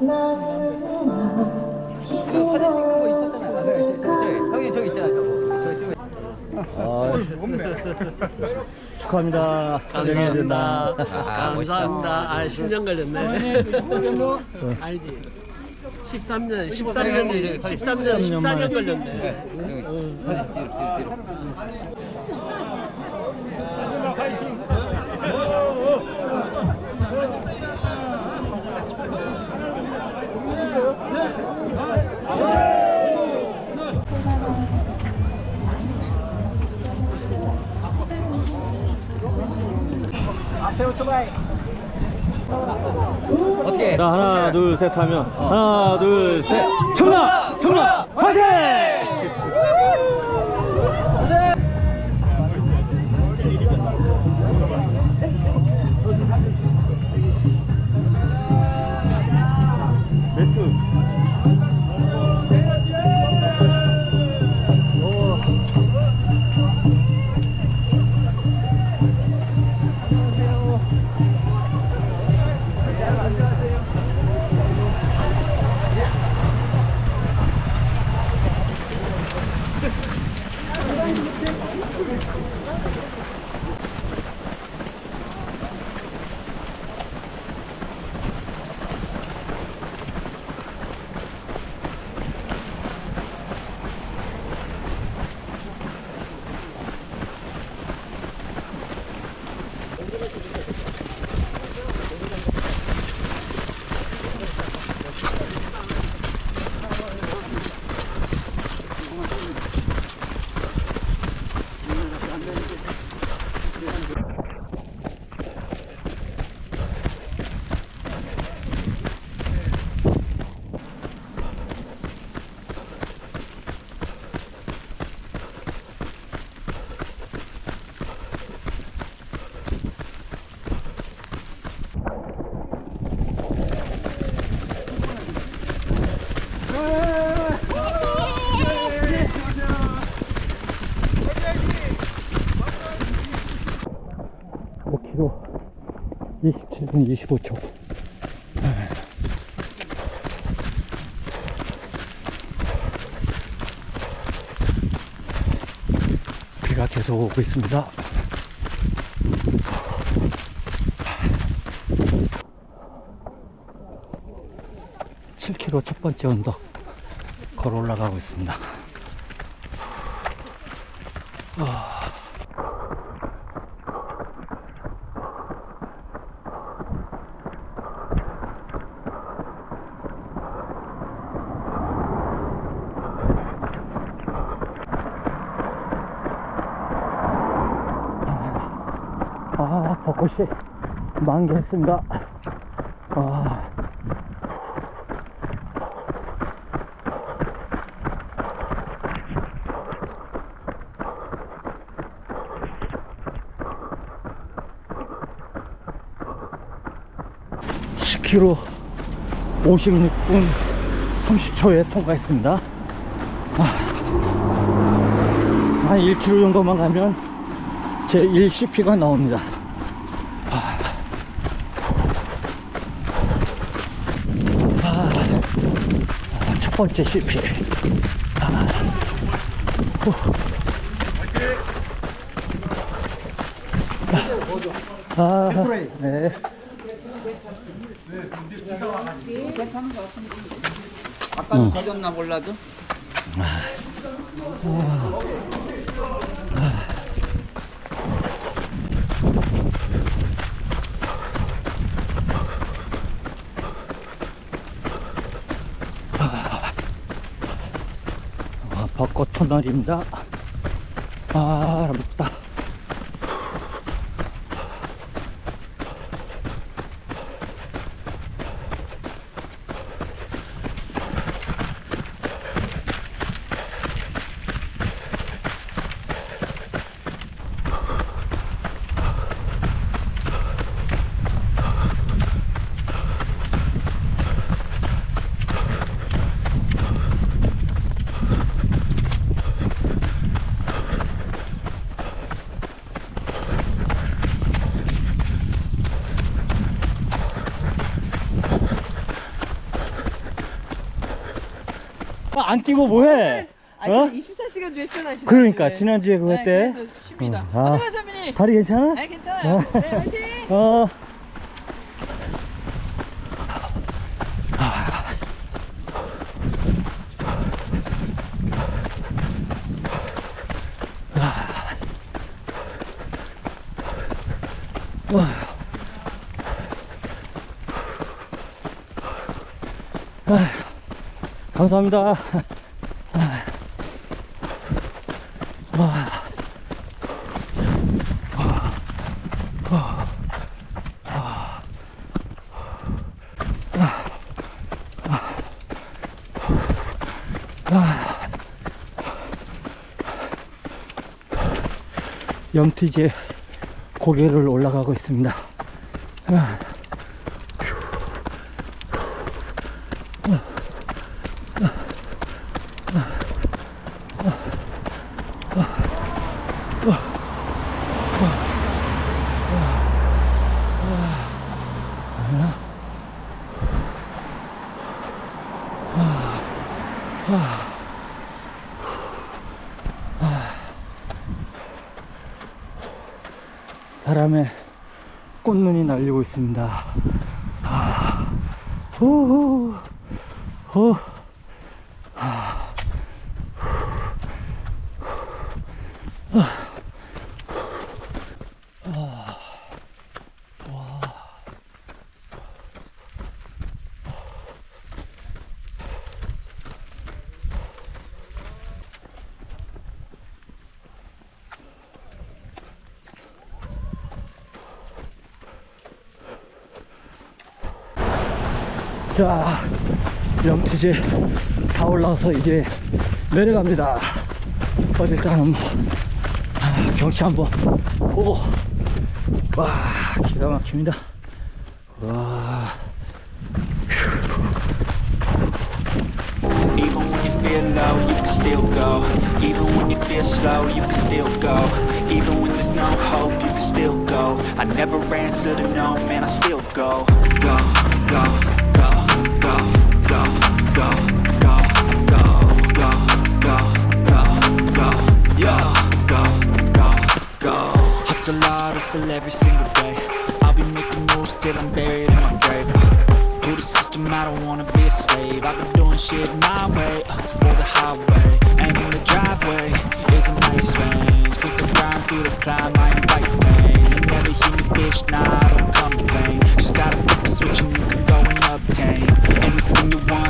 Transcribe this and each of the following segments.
사진 찍는 거 있었잖아. 저기, 형이 저기 있잖아, 저거. 저기 찍어. 아, 축하합니다. 촬영해야 된다. 감사합니다. 아, 10년 걸렸네. 아니지. 13년, 13년, 13년, 14년 걸렸네. 여기 사진 뒤로, 뒤로, 뒤로. 어떻게? 자, 하나, 둘, 셋 하면. 하나, 둘, 셋. 청라! 청라! 화이팅! 1분 25초 비가 계속 오고 있습니다 7km 첫 번째 언덕 걸어 올라가고 있습니다. 아, 벚꽃이 만개했습니다. 아. (10km) 56분 30초에 통과했습니다. 아, 한 1km 정도만 가면 제 1CP가 나옵니다. 아, 아, 첫 번째 CP. 아, 후. 아, 네. 아까는 터졌나 몰라도. 아, 터널입니다. 아, 덥다. 안 끼고 뭐해? 아, 저 어? 24시간 주 했잖아. 지난주에. 그러니까 지난주에 그거 네, 했대. 그래서 쉽니다. 어, 아. 선민이? 다리 괜찮아? 네, 괜찮아요. 어. 네, 화이팅! 어. 감사합니다. 염티제 고개를 올라가고 있습니다. 왔습니다. 아, 후 자, 염티제 다 올라와서 이제 내려갑니다. 한번 아, 경치 한번 보고 와 기가 막힙니다. 와. Feel low, you can still go. Even when you feel slow, you can still go. Even when there's no hope, you can still go. I never answer to no, man, I still go. Go, go, hustle hard, hustle every single day I'll be making moves till I'm buried in my grave uh, To the system, I don't wanna be a slave I've been doing shit my way, uh, or the highway And in the driveway is a nice range Cause I grind through the climb, I invite pain You never hear me, bitch, nah, I don't complain Just gotta flip the switch and the one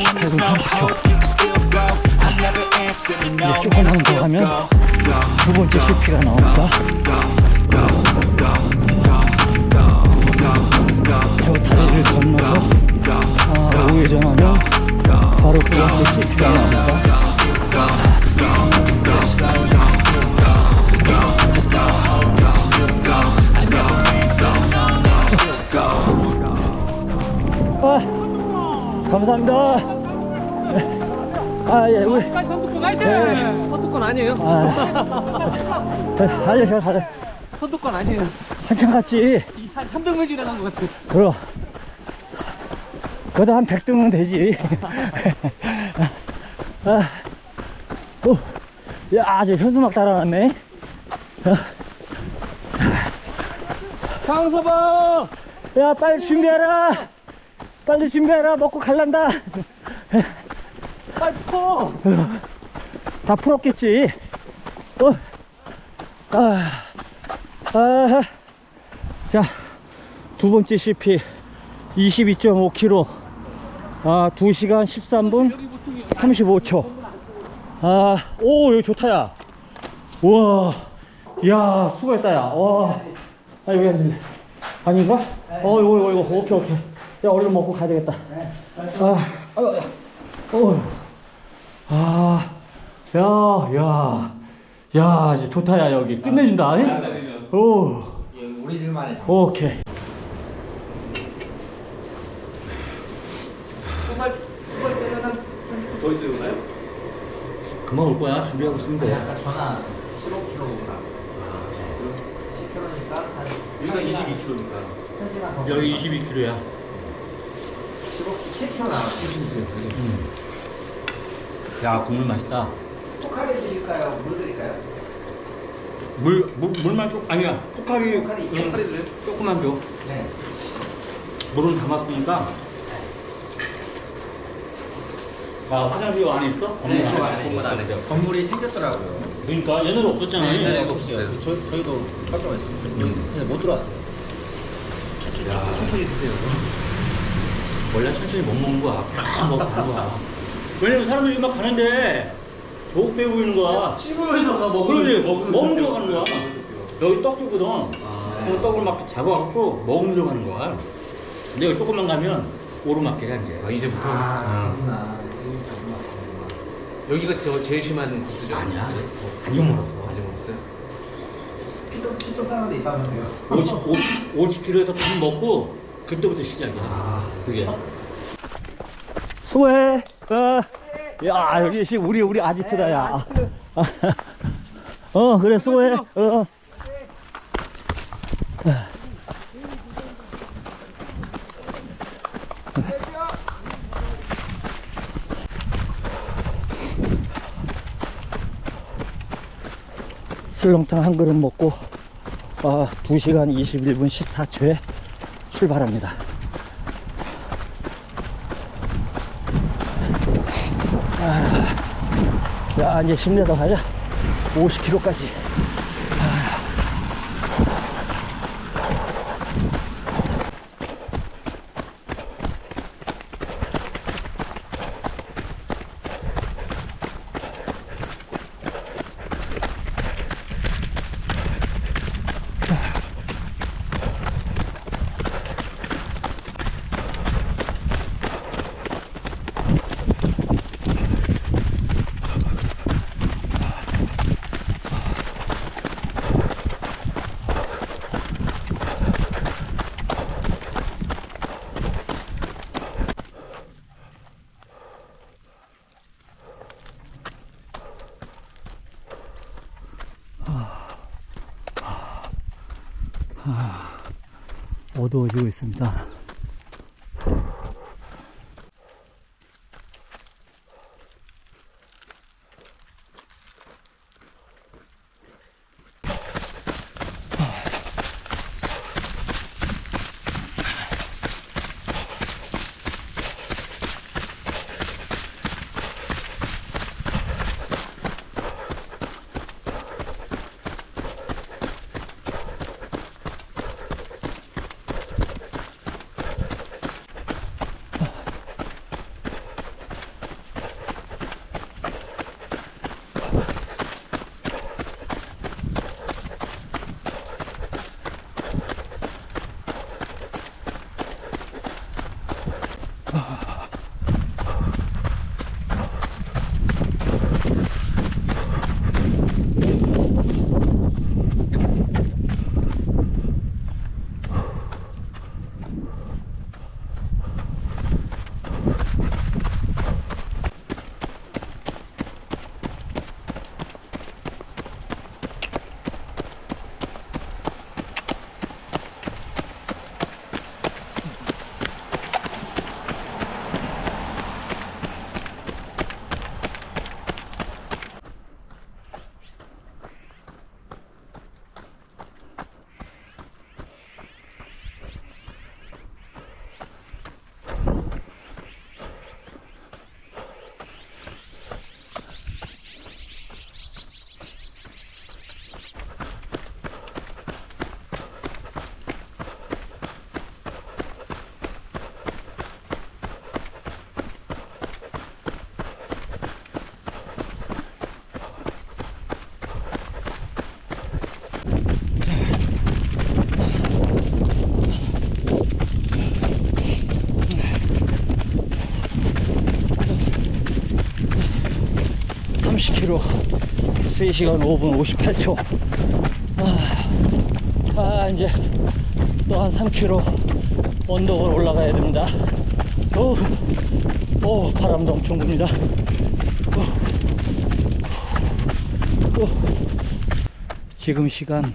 太他妈好。 아, 아저씨, 가자. 선두권 아니에요. 한참 갔지. 한 300m 지나간 것 같아요. 그럼. 그래도 한 100등은 되지. 아, 오, 야, 저 현수막 따라왔네. 강서방! 야, 빨리 준비해라! 빨리 준비해라! 먹고 갈란다! 빨리 풀어! 다 풀었겠지? 어, 아, 아, 자, 두 번째 CP 22.5km. 아, 2시간 13분 35초. 아, 오, 여기 좋다, 야. 우와, 야, 수고했다, 야. 와. 아, 여기 앉을래. 아닌가? 어, 이거, 이거, 이거. 오케이, 오케이. 야, 얼른 먹고 가야 되겠다. 아, 아유, 야. 어. 아, 야, 야. 야, 이제 좋다, 야, 여기. 끝내준다. 잉? 오. 우리들만의 오케이. 더 있어요? 금방 올 거야. 준비하고 있으면 돼. 아까 전화 15kg구나 10kg니까 한 여기가 22km니까. 1시간 더 여기 22km야. 15, 7kg 남았어요 야, 국물 맛있다. 포카리 드릴까요? 물 드릴까요? 물, 물 물만 좀 아니야. 포카리, 포카리 응, 포카리 조금만 줘. 네 물은 담았으니까. 아, 화장실 안에 있어? 네, 건물 저 안에 건물 안에 있어. 건물이 생겼더라고요 그러니까 옛날에 없었잖아. 네, 옛날에 없었어요 저, 저희도 깜짝 놀랐어요 여기 못 들어왔어요 천천히 드세요 원래 천천히 못 먹는 거야. 팍 먹고 가는 거야. 왜냐면 사람들이 막 가는데 족 빼고 있는 거야. 씹으면서 가 먹으면서 그러지. 먹으면서 가는 거야. 여기 떡 주거든. 그 떡을 막 잡아갖고 먹으면서 가는 거야. 근데 여기 조금만 가면 오르막길이야 이제. 아, 이제부터 아 그렇구나 지금 정말 여기가 저 제일 심한 코스죠? 아니야. 아직 멀었어. 아직 멀었어요? 키도 키도 사는 데 있다면서요 50, 50, 50km에서 밥 먹고 그때부터 시작이야. 그게. 수고해. 어. 야 여기 시 우리 우리 아지트다 야. 어 그래 수고해. 어. 설렁탕 한 그릇 먹고 아, 2시간 21분 14초에 출발합니다. 자, 이제 힘내서 가자. 50km까지. 어두워지고 있습니다. 40km 3시간 5분 58초. 아, 아 이제 또 한 3km 언덕을 올라가야 됩니다. 오, 오 바람도 엄청 붑니다. 오, 오. 지금 시간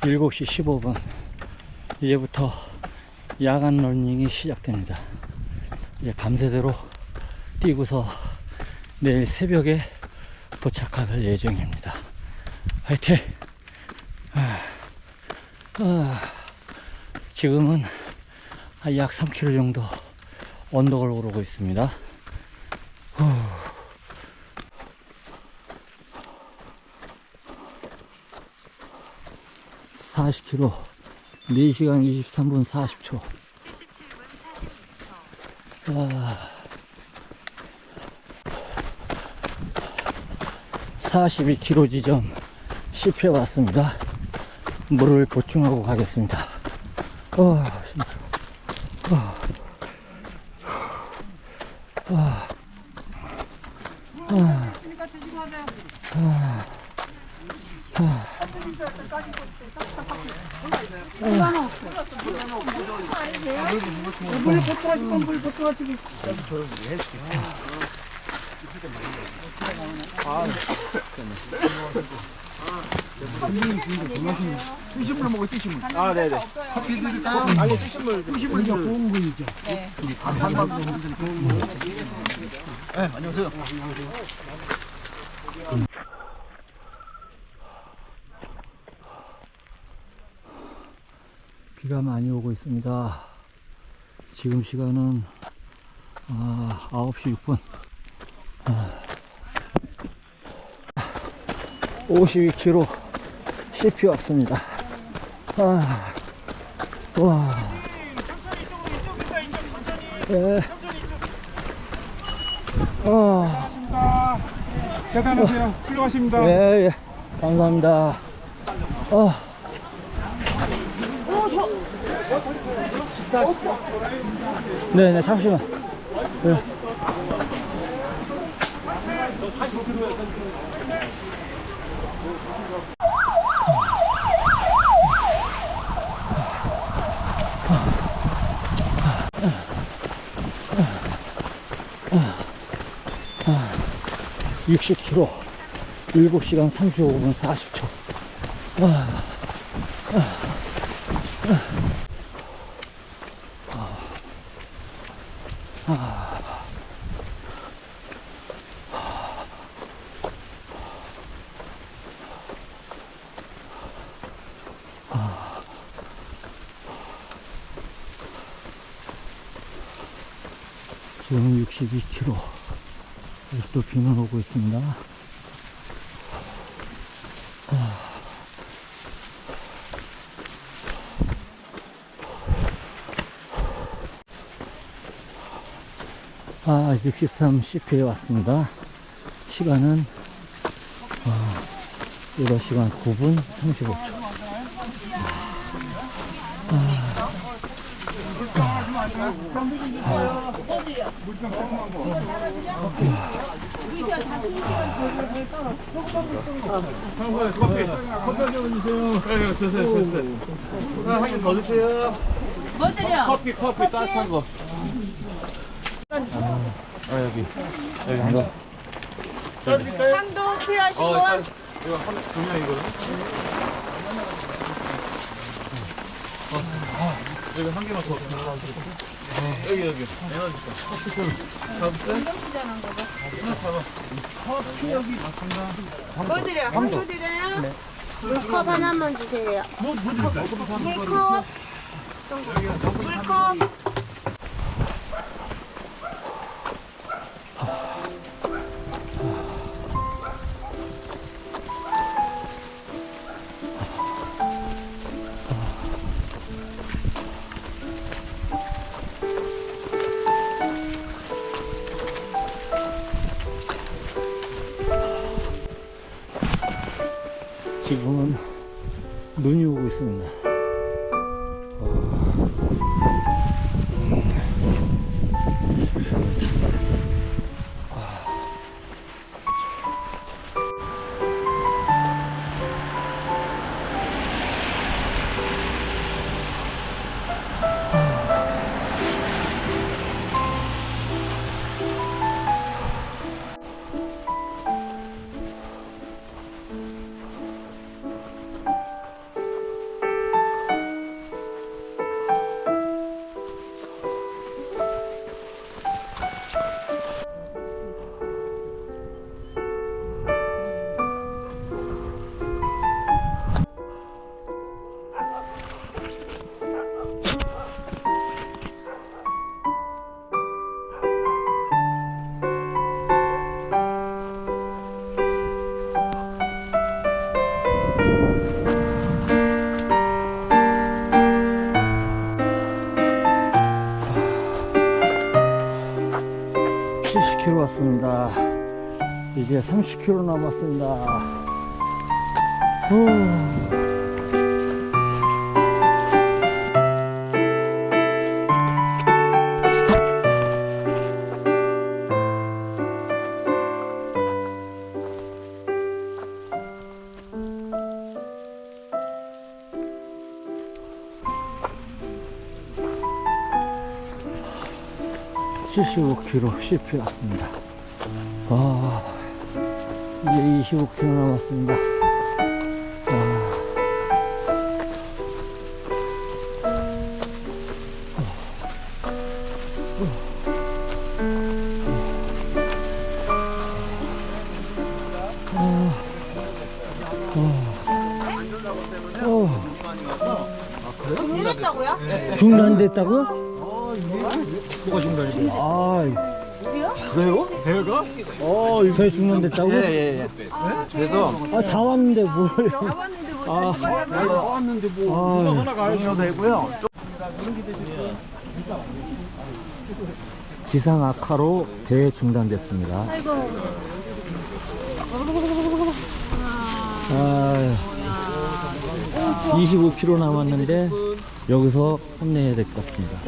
7시 15분. 이제부터 야간 러닝이 시작됩니다. 이제 밤새도록 뛰고서 내일 새벽에 도착할 예정입니다. 화이팅! 아, 아, 지금은 한약 3km 정도 언덕을 오르고 있습니다. 후. (40km) 4시간 23분 40초 42km 지점 실패 왔습니다. 물을 보충하고 가겠습니다. 어, 힘들어. 어. 아. 아. 아. 뜨신물 먹어 뜨신물. 아 네네. 커피 드릴까요? 아니 뜨신물. 뜨신물 좀. 고운 분이죠. 네. 네 안녕하세요. 비가 많이 오고 있습니다. 지금 시간은 아, 9시 6분. 아, 52km CP 왔습니다. 아, 와. 예. 어, 대단하세요. 훌륭하십니다. 예, 예. 감사합니다. 어. 네, 네, 잠시만. 네. 육십 k 로 7시간 35분 40초. 아, 지금 62km. 또 비는 오고 있습니다. 아, 63 CP에 왔습니다. 시간은, 어, 8시간 9분 35초. 한개 더 드세요. 뭐 드려? 커피 커피 따뜻한 거. 아 여기 여기 한 거. 상도 필요하신 어, 분? 일단 이거 한 두명 이거. 어, 여기 한 개만 더. 어, 여기 여기. 에너지 거. 커피 좀 잡으세요. 뭐 드려? 한도 드려요? 물컵 하나만 주세요. 물컵. 물컵. 이제 30km 남았습니다. 후. (75km) CP 왔습니다 아 이제 (25km) 남았습니다 아. 중단했다고요? 중단됐다고? 아, 그래요? 배가? 어, 배 중단됐다고? 예 예 예. 그래서 아, 다 왔는데 뭘? 아, 나왔는데 뭐 아, 중간선화 가셔도 되고요. 기상 악화로 배 중단됐습니다. 아이고. 아, 25km 남았는데 여기서 혼내야 될 것 같습니다.